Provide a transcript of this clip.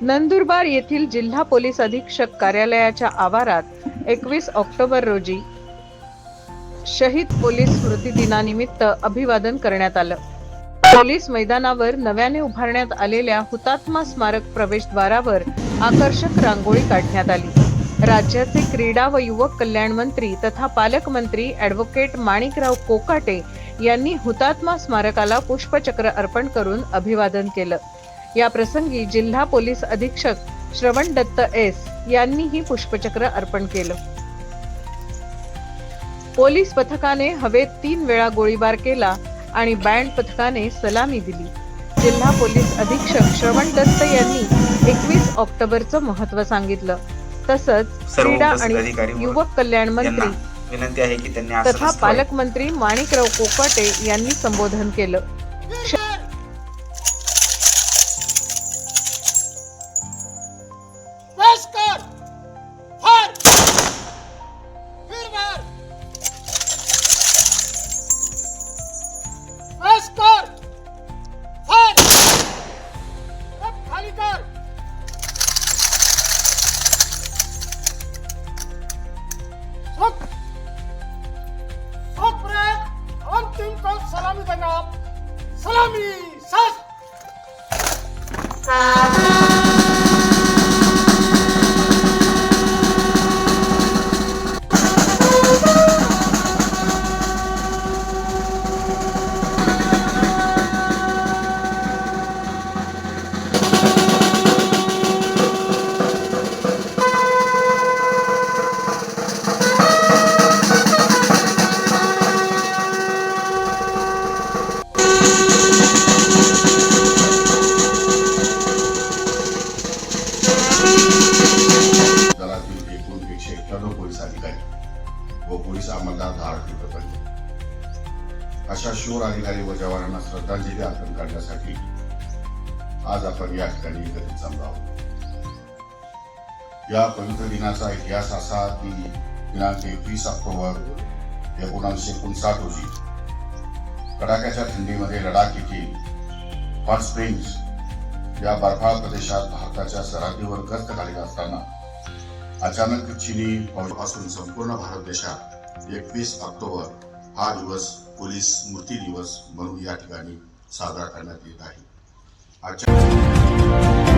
नंदुरबार येथील जिल्हा पोलीस अधीक्षक कार्यालयाच्या आवारात एकवीस ऑक्टोबर रोजी शहीद पोलीस स्मृती दिनानिमित्त अभिवादन करण्यात आलं. पोलीस मैदानावर नव्याने उभारण्यात आलेल्या हुतात्मा स्मारक प्रवेशद्वारावर आकर्षक रांगोळी काढण्यात आली. राज्याचे क्रीडा व युवक कल्याण मंत्री तथा पालकमंत्री ॲडव्होकेट माणिकराव कोकाटे यांनी हुतात्मा स्मारकाला पुष्पचक्र अर्पण करून अभिवादन केलं. या प्रसंगी जिल्हा पोलीस अधीक्षक श्रवण दत्त एस यांनीही पुष्पचक्र अर्पण केलं. पोलीस पथकाने हवेत तीन वेळा गोळीबार केला आणि बँड पथकाने सलामी दिली. जिल्हा पोलीस अधीक्षक श्रवण दत्त यांनी एकवीस ऑक्टोबरचं महत्त्व सांगितलं. तसंच क्रीडा आणि युवक कल्याण मंत्री विनंती आहे की त्यांनी तथा. पालकमंत्री माणिकराव कोकाटे यांनी संबोधन केलं. सलामी देना सलामी दलातील एकूण एकशे एक्क्याण्णव पोलीस अधिकारी व पोलीस अंमलदार दहा आठवडे पडले अशा शूर अधिकारी व जवानांना श्रद्धांजली अर्पण करण्यासाठी आज आपण या ठिकाणी एकत्रित जमलो आहोत. या पवित्र दिनाचा इतिहास असा की दिनांक एकवीस ऑक्टोबर एकोणीसशे एकोणसाठ रोजी कडाक्याच्या थंडीमध्ये लडाख येथील हॉट स्प्रिंग्स या बर्फाळ प्रदेशात भारताच्या सरहद्दीवर गस्त घालीत असताना अचानक चिनी फौजपासून संपूर्ण भारत देशात एकवीस ऑक्टोबर हा दिवस पोलीस स्मृती दिवस म्हणून या ठिकाणी साजरा करण्यात येत आहे. आजच्या